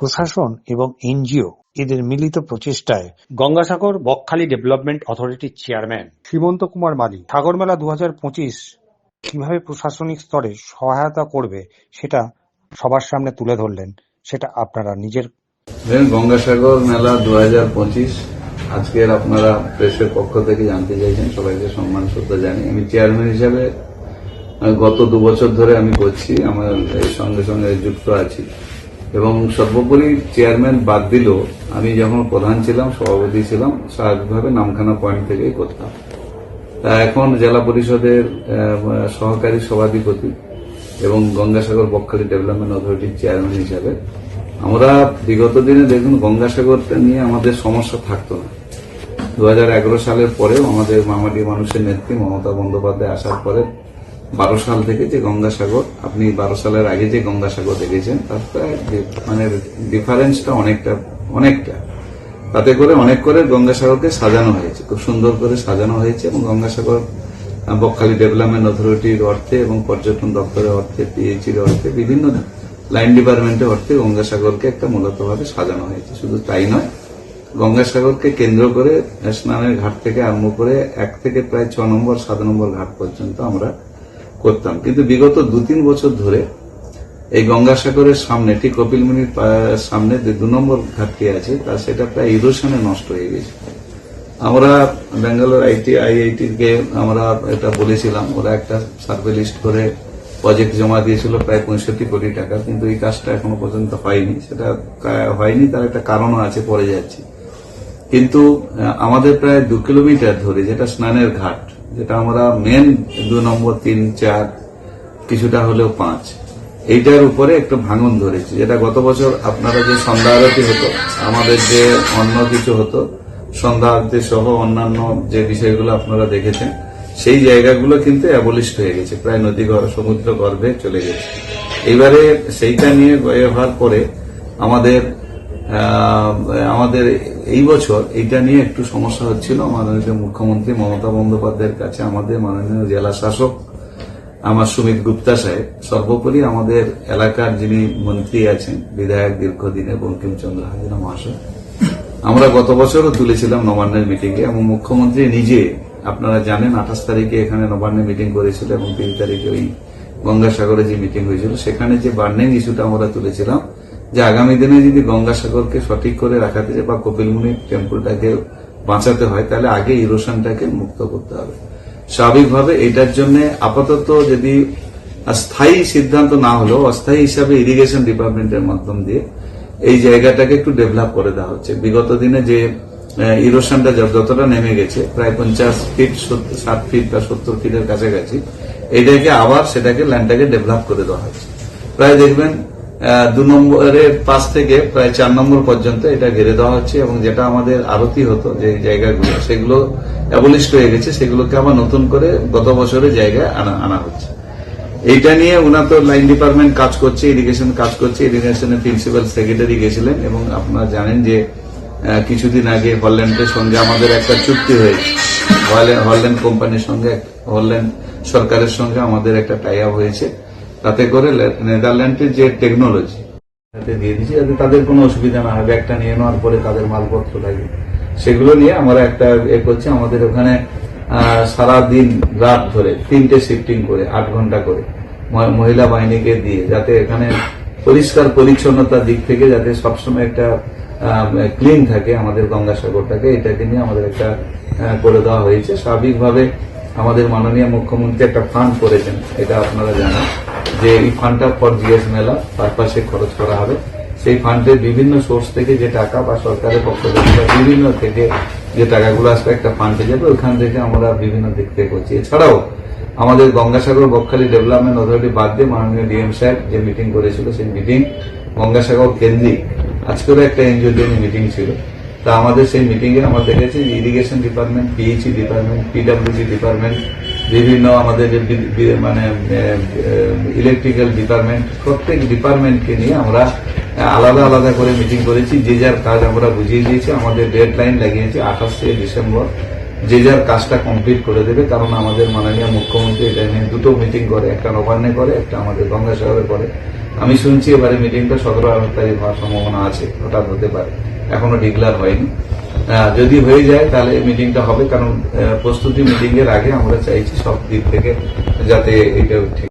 প্রশাসন এবং এনজিও এদের মিলিত প্রচেষ্টায় গঙ্গাসাগর বকখালি ডেভেলপমেন্ট অথরিটির চেয়ারম্যান সীমন্ত কুমার মালি সাগরমেলা দু হাজার পঁচিশ কীভাবে প্রশাসনিক স্তরে সহায়তা করবে সেটা সবার সামনে তুলে ধরলেন। সেটা আপনারা নিজের গঙ্গাসাগর মেলা দু হাজার পঁচিশ আজকের আপনারা প্রেসের পক্ষ থেকে জানতে চাইছেন সবাইকে সম্মান শ্রদ্ধা জানি আমি চেয়ারম্যান হিসাবে গত দু বছর ধরে আমি করছি আমার সঙ্গে সঙ্গে যুক্ত আছি। এবং সর্বোপরি চেয়ারম্যান বাদ দিলেও আমি যখন প্রধান ছিলাম, সভাপতি ছিলাম, স্বাভাবিকভাবে নামখানা পয়েন্ট থেকেই করতাম। তা এখন জেলা পরিষদের সহকারী সভাধিপতি এবং গঙ্গাসাগর বকখালি ডেভেলপমেন্ট অথরিটির চেয়ারম্যান হিসাবে, আমরা বিগত দিনে দেখুন গঙ্গাসাগরটা নিয়ে আমাদের সমস্যা থাকতো না। দু হাজার এগারো সালের পরেও আমাদের মামাটি মানুষের নেত্রী মমতা বন্দ্যোপাধ্যায় আসার পরে বারো সাল থেকে যে গঙ্গাসাগর, আপনি বারো সালের আগে যে গঙ্গাসাগর দেখেছেন, তার মানে ডিফারেন্সটা অনেকটা অনেকটা। তাতে করে অনেক করে গঙ্গাসাগরকে সাজানো হয়েছে। খুব সুন্দর করে সাজানো হয়েছে এবং গঙ্গাসাগর বকখালি ডেভেলপমেন্ট অথরিটির অর্থে এবং পর্যটন দপ্তরের অর্থে পিএইচির অর্থে, বিভিন্ন লাইন ডিপার্টমেন্টের অর্থে গঙ্গাসাগরকে একটা মূলতভাবে সাজানো হয়েছে। শুধু তাই নয়, গঙ্গাসাগরকে কেন্দ্র করে স্নানের ঘাট থেকে আরম্ভ করে এক থেকে প্রায় ছ নম্বর, সাত নম্বর ঘাট পর্যন্ত আমরা করতাম। কিন্তু বিগত দু তিন বছর ধরে এই গঙ্গাসাগরের সামনে, ঠিক কপিলমুনির সামনে যে দু নম্বর ঘাটটি আছে, তা সেটা প্রায় ইরোশনে নষ্ট হয়ে গেছে। আমরা ব্যাঙ্গালোর আইটি আইআইটি কে আমরা এটা বলেছিলাম, ওরা একটা সার্ভে লিস্ট করে প্রজেক্ট জমা দিয়েছিল প্রায় পঁয়ষট্টি কোটি টাকা, কিন্তু এই কাজটা এখনও পর্যন্ত হয়নি। সেটা হয়নি, তার একটা কারণও আছে, পরে যাচ্ছি। কিন্তু আমাদের প্রায় দু কিলোমিটার ধরে, যেটা স্নানের ঘাট যেটা আমরা মেন দু নম্বর, তিন, চার, কিছুটা হলেও পাঁচ। এইটার উপরে একটু ভাঙন ধরেছে। যেটা গত বছর আপনারা যে সন্ধ্যা আরতি হতো, আমাদের যে অন্য কিছু হতো, সন্ধ্যা আরতি সহ অন্যান্য যে বিষয়গুলো আপনারা দেখেছেন, সেই জায়গাগুলো কিন্তু অ্যাবলিস্ট হয়ে গেছে। প্রায় নদী সমুদ্র গর্ভে চলে গেছে। এবারে সেইটা নিয়ে হওয়ার পরে আমাদের আমাদের এই বছর এটা নিয়ে একটু সমস্যা হচ্ছিল। মাননীয় মুখ্যমন্ত্রী মমতা বন্দ্যোপাধ্যায়ের কাছে আমাদের মাননীয় জেলা শাসক আমার সুমিত গুপ্তা সাহেব। সর্বোপরি আমাদের এলাকার যিনি মন্ত্রী আছেন, বিধায়ক দীর্ঘদিনে বঙ্কিমচন্দ্র হাজরা মহাশয়, আমরা গত বছরও তুলেছিলাম নবান্নের মিটিংয়ে এবং মুখ্যমন্ত্রী নিজে, আপনারা জানেন আঠাশ তারিখে এখানে নবান্নে মিটিং করেছিল এবং তিন তারিখে ওই গঙ্গাসাগরে যে মিটিং হয়েছিল, সেখানে যে বার্নিং ইস্যুটা আমরা তুলেছিলাম যে আগামী দিনে যদি গঙ্গাসাগরকে সঠিক করে রাখাতে যায় বা কপিলমুনি টেম্পলটাকে বাঁচাতে হয়, তাহলে আগে ইরোশনটাকে মুক্ত করতে হবে। স্বাভাবিকভাবে এটার জন্য আপাতত যদি স্থায়ী সিদ্ধান্ত না হলেও, অস্থায়ী হিসাবে ইরিগেশন ডিপার্টমেন্টের মাধ্যম দিয়ে এই জায়গাটাকে একটু ডেভেলপ করে দেওয়া হচ্ছে। বিগত দিনে যে ইরোশনটা যতটা নেমে গেছে, প্রায় পঞ্চাশ ফিট ষাট ফিট বা সত্তর ফিটের কাছাকাছি, এটাকে আবার সেটাকে ল্যান্ডটাকে ডেভেলপ করে দেওয়া হচ্ছে। প্রায় দেখবেন দু নম্বরের পাশ থেকে প্রায় চার নম্বর পর্যন্ত এটা ঘিরে দেওয়া হচ্ছে এবং যেটা আমাদের আরতি হতো, যে জায়গাগুলো, সেগুলো অ্যাবলিস্ট হয়ে গেছে, সেগুলোকে আবার নতুন করে গত বছরের জায়গায় আনা আনা হচ্ছে। এইটা নিয়ে ওনার তো লাইন ডিপার্টমেন্ট কাজ করছে ইরিগেশন কাজ করছে ইরিগেশনের প্রিন্সিপাল সেক্রেটারি গেছিলেন এবং আপনারা জানেন যে কিছুদিন আগে হল্যান্ডের সঙ্গে আমাদের একটা চুক্তি হয়েছে। হল্যান্ড- কোম্পানির সঙ্গে হল্যান্ড সরকারের সঙ্গে আমাদের একটা টাই আপ হয়েছে। তাতে করে নেদারল্যান্ডের যে টেকনোলজি হাতে দিয়ে দিচ্ছি যাতে তাদের কোনো অসুবিধা না হয়। ব্যাগটা নিয়ে নেওয়ার পরে তাদের মালপত্র লাগে। সেগুলো নিয়ে আমরা একটা এ করছি, আমাদের ওখানে সারা দিন রাত ধরে তিনটে শিফটিং করে, আট ঘণ্টা করে মহিলা বাহিনীকে দিয়ে, যাতে এখানে পরিষ্কার পরিচ্ছন্নতার দিক থেকে যাতে সবসময় একটা ক্লিন থাকে আমাদের গঙ্গাসাগরটাকে, এটাকে নিয়ে আমাদের একটা করে দেওয়া হয়েছে। স্বাভাবিকভাবে আমাদের মাননীয় মুখ্যমন্ত্রী একটা ফান্ড করেছেন, এটা আপনারা জানেন। যে এই ফান্ডটা ফর জিএস মেলা পারপাসে খরচ করা হবে। সেই ফান্ডের বিভিন্ন সোর্স থেকে যে টাকা বা সরকারের পক্ষ থেকে বিভিন্ন থেকে যে টাকাগুলো আসবে, একটা ফান্ডে যাবে। ওখান থেকে আমরা বিভিন্ন দিক থেকে করছি। এছাড়াও আমাদের গঙ্গাসাগর বকখালি ডেভেলপমেন্ট অথরিটি বাদ দিয়ে মাননীয় ডিএম সাহেব যে মিটিং করেছিল, সেই মিটিং গঙ্গাসাগর কেন্দ্রিক। আজকেরও একটা এনজিও নিয়ে মিটিং ছিল। তা আমাদের সেই মিটিংয়ে আমরা দেখেছি irrigation department PHE department PWD department বিভিন্ন আমাদের মানে ইলেকট্রিক্যাল ডিপার্টমেন্ট প্রত্যেক ডিপার্টমেন্টকে নিয়ে আমরা আলাদা আলাদা করে মিটিং করেছি। যে যার কাজ আমরা বুঝিয়ে দিয়েছি, আমাদের ডেড লাইন লাগিয়েছি আঠাশে ডিসেম্বর। যে যার কাজটা কমপ্লিট করে দেবে, কারণ আমাদের মাননীয় মুখ্যমন্ত্রী এটা নিয়ে দুটো মিটিং করে, একটা নবান্নে করে, একটা আমাদের গঙ্গাসাগরে করে। আমি শুনছি এবারে মিটিংটা সতেরো আঠারো তারিখ হওয়ার সম্ভাবনা আছে, হঠাৎ হতে পারে। এখনও ডিক্লার হয়নি। যদি হয়ে যায়, তাহলে মিটিংটা হবে। কারণ প্রস্তুতি মিটিং এর আগে আমরা চাইছি সব দিক থেকে যাতে এটা ঠিক